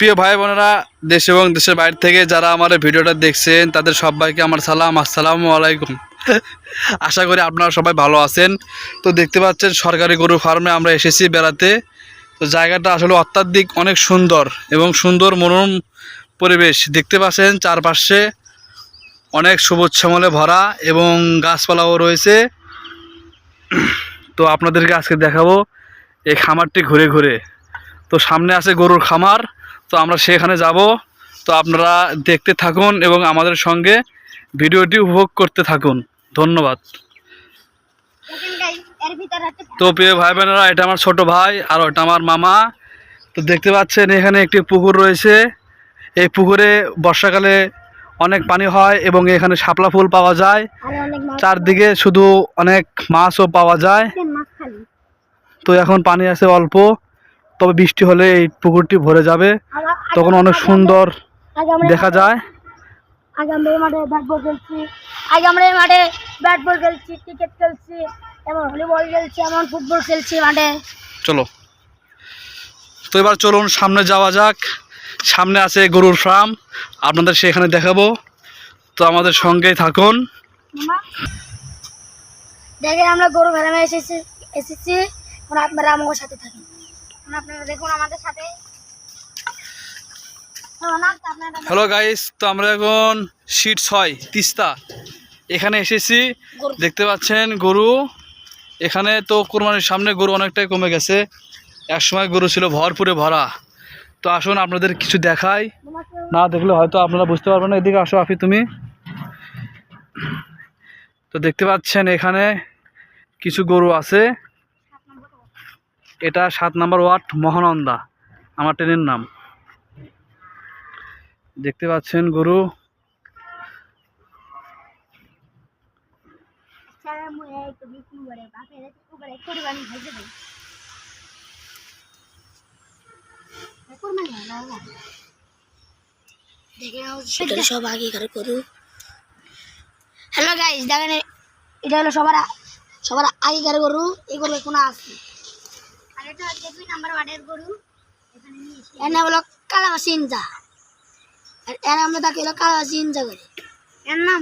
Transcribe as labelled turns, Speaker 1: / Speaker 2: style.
Speaker 1: প্রিয় ভাই বোনেরা, দেশ এবং দেশের বাইরে থেকে যারা আমার ভিডিওটা দেখছেন, তাদের সবাইকে আমার সালাম। আসসালামু আলাইকুম। আশা করি আপনারা সবাই ভালো আছেন। তো দেখতে পাচ্ছেন, সরকারি গরু ফার্মে আমরা এসেছি বেড়াতে। তো জায়গাটা আসলে অত্যাধিক অনেক সুন্দর এবং সুন্দর মনোরম পরিবেশ। দেখতে পাচ্ছেন, চারপাশে অনেক সবুজ শ্যামলে ভরা এবং গাছপালাও রয়েছে। তো আপনাদেরকে আজকে দেখাবো এই খামারটি ঘুরে ঘুরে। তো সামনে আছে গরুর খামার। তো আমরা সেখানে যাব। তো আপনারা দেখতে থাকুন এবং আমাদের সঙ্গে ভিডিওটি উপভোগ করতে থাকুন। ধন্যবাদ। তো প্রিয় ভাই বোনেরা এটা আমার ছোট ভাই আর ওটা আমার মামা। তো দেখতে পাচ্ছেন এখানে একটি পুকুর রয়েছে। এই পুকুরে বর্ষাকালে অনেক পানি হয় এবং এখানে শাপলা ফুল পাওয়া যায়। চারদিকে শুধু অনেক মাছও পাওয়া যায়। তো এখন পানি আছে অল্প। তবে বৃষ্টি হলে এই পুকুরটি ভরে যাবে। তখন অনেক সুন্দর
Speaker 2: আগে
Speaker 1: দেখা যায়।
Speaker 2: আগে আমরা এই মাঠে ব্যাট বল খেলছি। আগে আমরা এই মাঠে ব্যাট বল খেলছি ক্রিকেট খেলছি এমন ভলিবল খেলছি এমন ফুটবল খেলছি মাঠে।
Speaker 1: চলো। তো এবার চলুন সামনে যাওয়া যাক। সামনে আছে গরুর ফার্ম। আপনাদের সেখানে দেখাবো। তো আমাদের সঙ্গেই থাকুন।
Speaker 2: দেখেন আমরা গরু ভেড়ামে এসেছি এসেছি। আপনারা আমার সাথে থাকেন। এখন আপনারা দেখুন আমাদের সাথে। হ্যাঁ, না, আপনারা
Speaker 1: হ্যালো গাইস তো আমরা এখন সিট ছয় তিস্তা। এখানে এসেছি। দেখতে পাচ্ছেন গরু। এখানে তো কোরবানির সামনে গরু অনেকটাই কমে গেছে। এক সময় গরু ছিল ভরপুরে ভরা। তো আসুন আপনাদের কিছু দেখাই। না দেখলে হয়তো আপনারা বুঝতে পারবেন না। এদিকে আসো আফি তুমি। তো দেখতে পাচ্ছেন এখানে কিছু গরু আছে। এটা সাত নম্বর ওয়ার্ড মহানন্দা, আমার ট্রেনের নাম। দেখতে পাচ্ছেন গরু।
Speaker 2: সব হ্যালো গাইস দেখেন, এটা হলো সবার সবার আগেকার গরু এই গরু কোনো আছে? আর এটা হচ্ছে দুই নাম্বার ওয়ার্ডের গরু এর নাম হলো কালাবাসি ইঞ্জা আর এর আমরা তাকে হলো কালাবাসি করি এর নাম